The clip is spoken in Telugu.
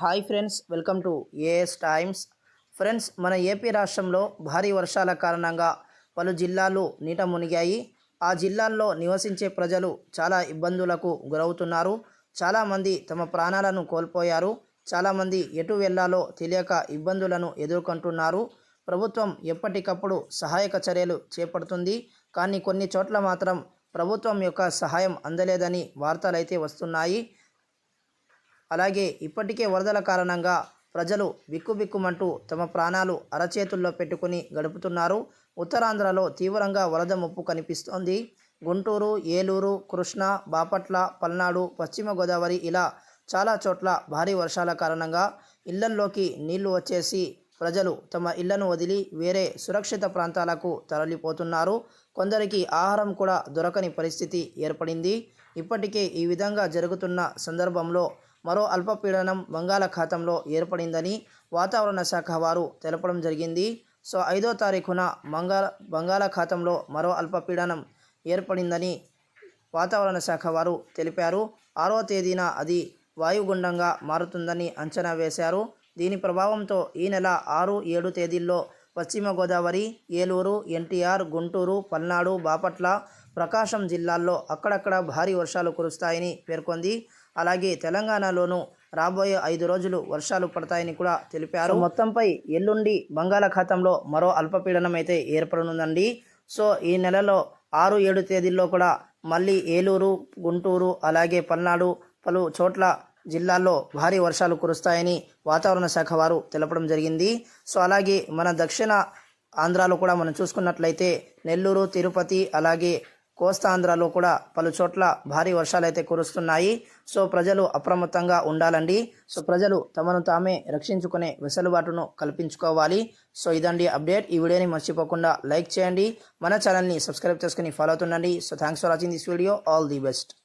Hi friends welcome to AS Times. Friends మన ఏపీ రాష్ట్రంలో భారీ వర్షాల కారణంగా పలు జిల్లాలు నీట మునిగాయి. ఆ జిల్లాల్లో నివసించే ప్రజలు చాలా ఇబ్బందులకు గురవుతున్నారు. చాలామంది తమ ప్రాణాలను కోల్పోయారు. చాలామంది ఎటు వెళ్ళాలో తెలియక ఇబ్బందులను ఎదుర్కొంటున్నారు. ప్రభుత్వం ఎప్పటికప్పుడు సహాయక చర్యలు చేపడుతుంది. కానీ కొన్ని చోట్ల మాత్రం ప్రభుత్వం యొక్క సహాయం అందలేదని వార్తలైతే వస్తున్నాయి. అలాగే ఇప్పటికే వరదల కారణంగా ప్రజలు బిక్కుబిక్కుమంటూ తమ ప్రాణాలు అరచేతుల్లో పెట్టుకుని గడుపుతున్నారు. ఉత్తరాంధ్రలో తీవ్రంగా వరద ముప్పు కనిపిస్తోంది. గుంటూరు ఏలూరు కృష్ణా బాపట్ల పల్నాడు పశ్చిమ గోదావరి ఇలా చాలా చోట్ల భారీ వర్షాల కారణంగా ఇళ్ళల్లోకి నీళ్ళు వచ్చేసి ప్రజలు తమ ఇళ్ళను వదిలి వేరే సురక్షిత ప్రాంతాలకు తరలిపోతున్నారు. కొందరికి ఆహారం కూడా దొరకని పరిస్థితి ఏర్పడింది. ఇప్పటికే ఈ విధంగా జరుగుతున్న సందర్భంలో మరో అల్పపీడనం బంగాళాఖాతంలో ఏర్పడిందని వాతావరణ శాఖ వారు తెలపడం జరిగింది. సో ఐదో తారీఖున బంగాళ బంగాళాఖాతంలో మరో అల్పపీడనం ఏర్పడిందని వాతావరణ శాఖ వారు తెలిపారు. ఆరో తేదీన అది వాయుగుండంగా మారుతుందని అంచనా వేశారు. దీని ప్రభావంతో ఈ నెల ఆరు ఏడు తేదీల్లో పశ్చిమ గోదావరి ఏలూరు ఎన్టీఆర్ గుంటూరు పల్నాడు బాపట్ల ప్రకాశం జిల్లాల్లో అక్కడక్కడ భారీ వర్షాలు కురుస్తాయని పేర్కొంది. అలాగే తెలంగాణలోనూ రాబోయే ఐదు రోజులు వర్షాలు పడతాయని కూడా తెలిపారు. మొత్తంపై ఎల్లుండి బంగాళాఖాతంలో మరో అల్పపీడనం అయితే ఏర్పడనుందండి. సో ఈ నెలలో ఆరు ఏడు తేదీల్లో కూడా మళ్ళీ ఏలూరు గుంటూరు అలాగే పల్నాడు పలు చోట్ల జిల్లాల్లో భారీ వర్షాలు కురుస్తాయని వాతావరణ శాఖ వారు తెలపడం జరిగింది. సో అలాగే మన దక్షిణ ఆంధ్రాలో కూడా మనం చూసుకున్నట్లయితే నెల్లూరు తిరుపతి అలాగే కోస్తాంధ్రలో కూడా పలు చోట్ల భారీ వర్షాలు అయితే కురుస్తున్నాయి. సో ప్రజలు అప్రమత్తంగా ఉండాలండి. సో ప్రజలు తమను తామే రక్షించుకునే వెసులుబాటును కల్పించుకోవాలి. సో ఇదండి అప్డేట్. ఈ వీడియోని మర్చిపోకుండా లైక్ చేయండి. మన ఛానల్ని సబ్స్క్రైబ్ చేసుకుని follow అవుతుండండి. So thanks for watching this video. All the best.